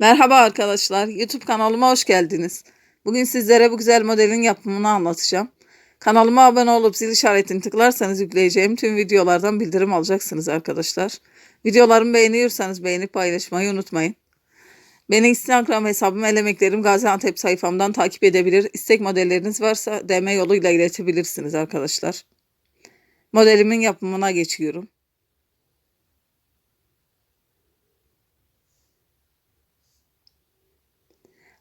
Merhaba arkadaşlar, YouTube kanalıma hoş geldiniz. Bugün sizlere bu güzel modelin yapımını anlatacağım. Kanalıma abone olup zil işaretini tıklarsanız yükleyeceğim tüm videolardan bildirim alacaksınız arkadaşlar. Videolarımı beğeniyorsanız beğenip paylaşmayı unutmayın. Beni Instagram hesabım Elemeklerim Gaziantep sayfamdan takip edebilir. İstek modelleriniz varsa DM yoluyla iletebilirsiniz arkadaşlar. Modelimin yapımına geçiyorum.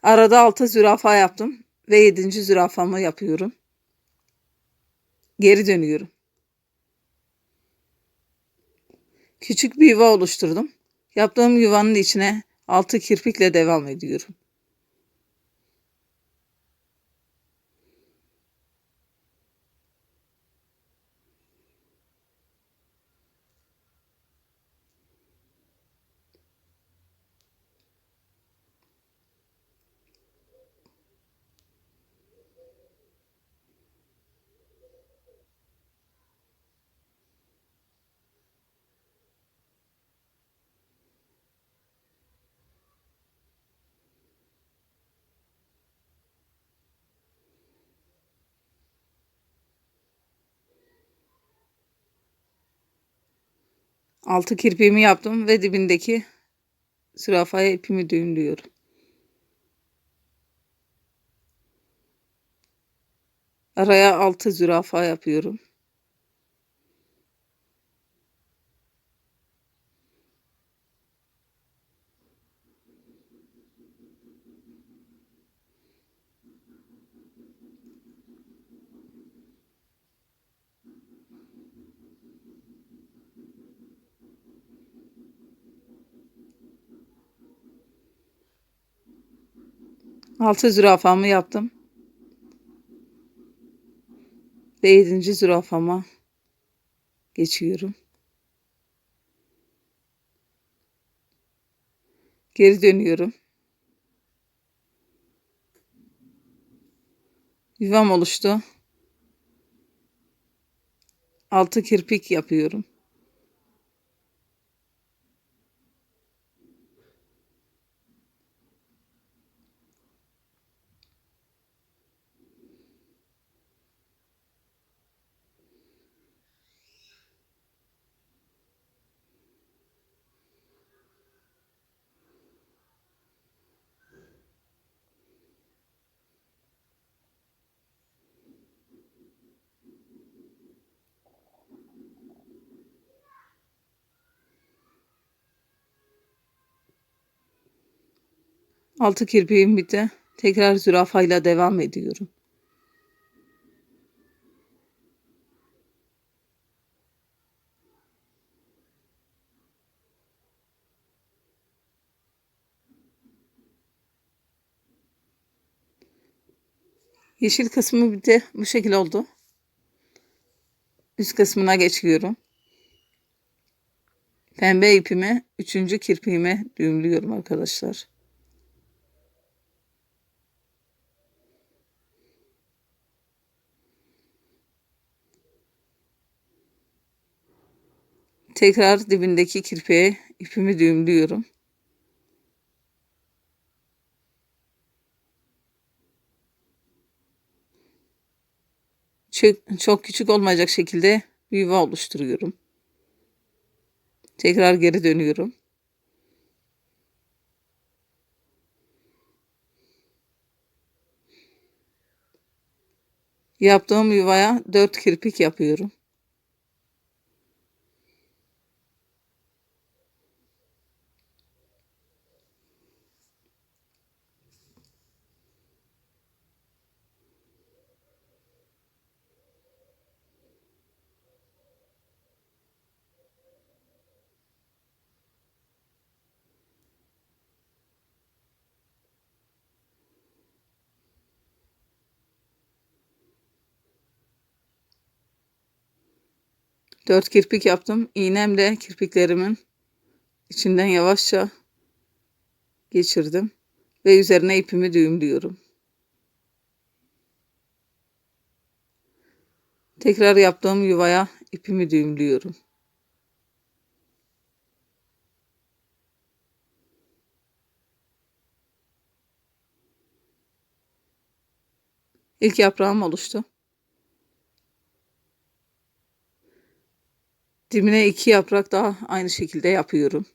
Arada altı zürafa yaptım ve yedinci zürafamı yapıyorum. Geri dönüyorum. Küçük bir yuva oluşturdum. Yaptığım yuvanın içine altı kirpikle devam ediyorum. Altı kirpiğimi yaptım ve dibindeki zürafaya ipimi düğümlüyorum. Araya altı zürafa yapıyorum. Altı zürafamı yaptım. Ve yedinci zürafama geçiyorum. Geri dönüyorum. Yuvam oluştu. Altı kirpik yapıyorum. Altı kirpiğim bitti. Tekrar zürafayla devam ediyorum. Yeşil kısmı bitti. Bu şekil oldu. Üst kısmına geçiyorum. Pembe ipimi üçüncü kirpiğime düğümlüyorum arkadaşlar. Tekrar dibindeki kirpiğe ipimi düğümlüyorum. Çok, çok küçük olmayacak şekilde bir yuva oluşturuyorum. Tekrar geri dönüyorum. Yaptığım yuvaya 4 kirpik yapıyorum. 4 kirpik yaptım. İğnemle kirpiklerimin içinden yavaşça geçirdim ve üzerine ipimi düğümlüyorum. Tekrar yaptığım yuvaya ipimi düğümlüyorum. İlk yaprağım oluştu. Dibine iki yaprak daha aynı şekilde yapıyorum.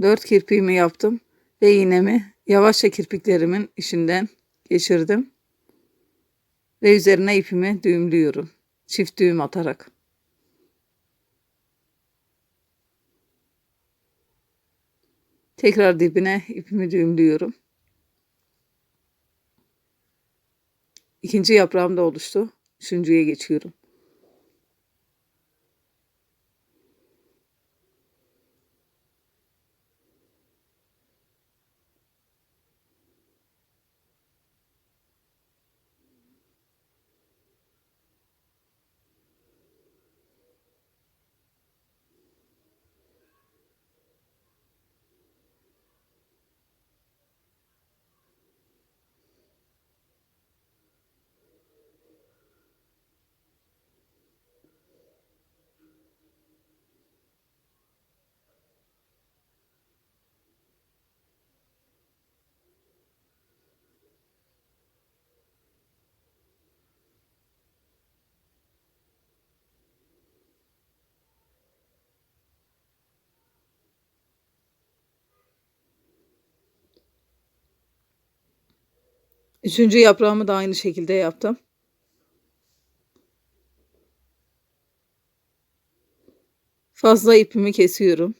Dört kirpiğimi yaptım ve iğnemi yavaşça kirpiklerimin içinden geçirdim. Ve üzerine ipimi düğümlüyorum. Çift düğüm atarak. Tekrar dibine ipimi düğümlüyorum. İkinci yaprağım da oluştu. Üçüncüye geçiyorum. Üçüncü yaprağımı da aynı şekilde yaptım. Fazla ipimi kesiyorum.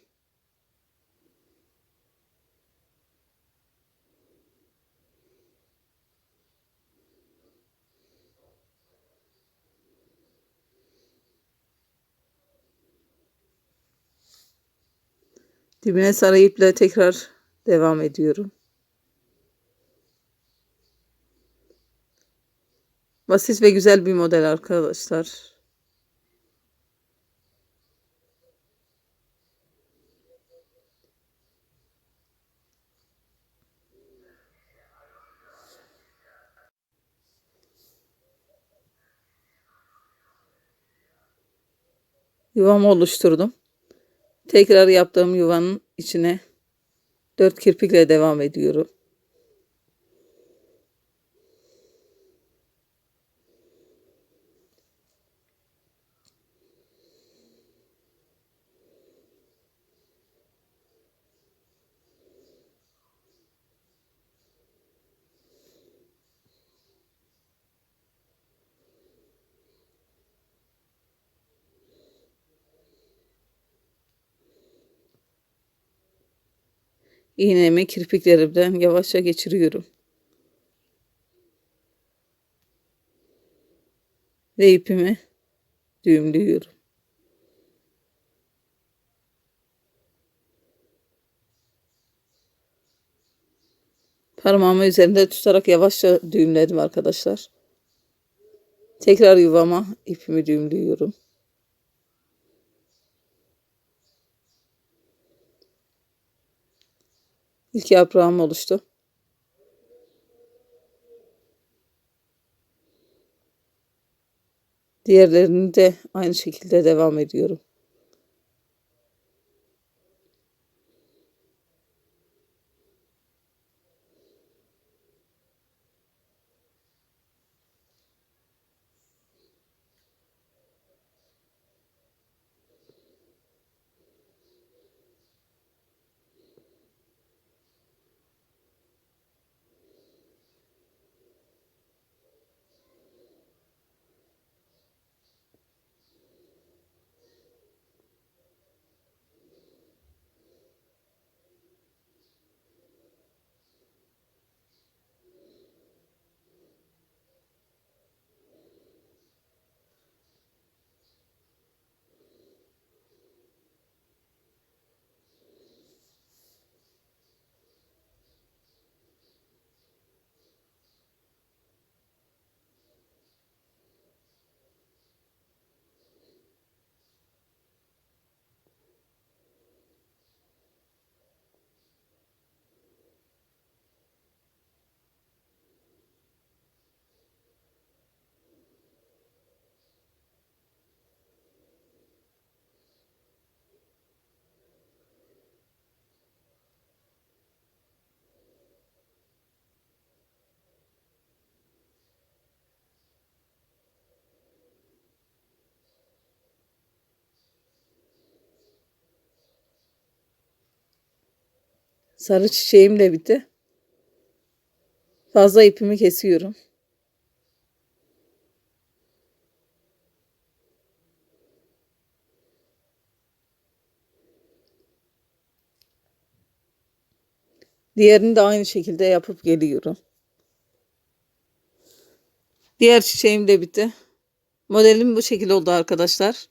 Dibine sarı iple tekrar devam ediyorum. Basit ve güzel bir model arkadaşlar. Yuvamı oluşturdum. Tekrar yaptığım yuvanın içine dört kirpikle devam ediyorum. İğnemi kirpiklerimden yavaşça geçiriyorum. Ve ipimi düğümlüyorum. Parmağımı üzerinde tutarak yavaşça düğümledim arkadaşlar. Tekrar yuvama ipimi düğümlüyorum. İlk yaprağım oluştu. Diğerlerini de aynı şekilde devam ediyorum. Sarı çiçeğim de bitti. Fazla ipimi kesiyorum. Diğerini de aynı şekilde yapıp geliyorum. Diğer çiçeğim de bitti. Modelim bu şekilde oldu arkadaşlar.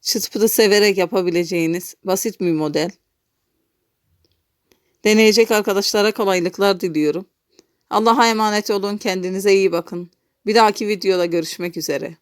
Çıt pıtı severek yapabileceğiniz basit bir model. Deneyecek arkadaşlara kolaylıklar diliyorum. Allah'a emanet olun. Kendinize iyi bakın. Bir dahaki videoda görüşmek üzere.